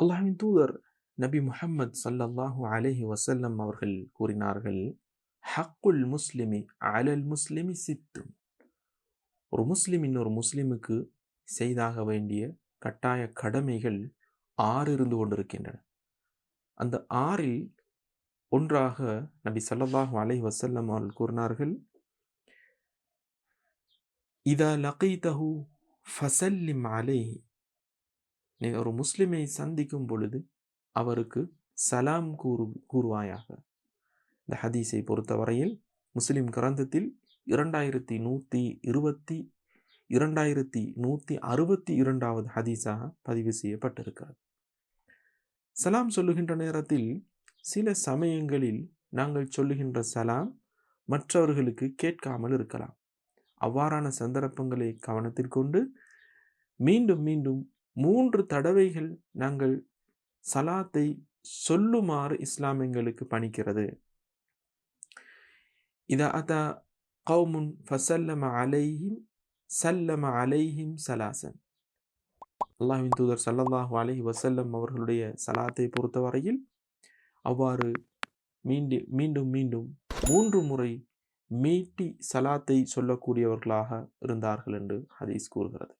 அல்லாஹ்வின் தூதர் நபி முஹம்மது ஸல்லல்லாஹு அலைஹி வசல்லம் அவர்கள் கூறினார்கள் ஹக்குல் முஸ்லிமி அலல் முஸ்லிமி சித்து. ஒரு முஸ்லிம் இன்னொரு முஸ்லிமுக்கு செய்தாக வேண்டிய கட்டாய கடமைகள் ஆறு இருந்து கொண்டிருக்கின்றன. அந்த ஆறில் ஒன்றாக நபி ஸல்லல்லாஹு அலைஹி வசல்லம் அவர்கள் கூறினார்கள் இதா லகீதஹு ஃபசல்லிம் அலை நீ ஒரு முஸ்லிமை சந்திக்கும் பொழுது அவருக்கு சலாம் கூறு கூறுவாயாக. இந்த ஹதீஸை பொறுத்தவரையில் முஸ்லிம் கிரந்தத்தில் இரண்டாயிரத்தி நூற்றி இருபத்தி இரண்டாயிரத்தி நூற்றி அறுபத்தி இரண்டாவது ஹதீஸாக பதிவு செய்யப்பட்டிருக்கிறது. சலாம் சொல்லுகின்ற நேரத்தில் சில சமயங்களில் நாங்கள் சொல்லுகின்ற சலாம் மற்றவர்களுக்கு கேட்காமல் இருக்கலாம். அவ்வாறான சந்தர்ப்பங்களை கவனத்தில் கொண்டு மீண்டும் மீண்டும் மூன்று தடவைகள் நாங்கள் சலாத்தை சொல்லுமாறு இஸ்லாம் எங்களுக்கு பணிக்கிறது. இதா அதா கௌமுன் ஃபசல்லம அலைஹிம் சல்லம அலைஹிம் சலாசன். அல்லாஹின் தூதர் சல்லல்லாஹு அலஹி வசல்லம் அவர்களுடைய சலாத்தை பொறுத்தவரையில் அவ்வாறு மீண்டும் மீண்டும் மீண்டும் மூன்று முறை மீட்டி சலாத்தை சொல்லக்கூடியவர்களாக இருந்தார்கள் என்று ஹதீஸ் கூறுகிறது.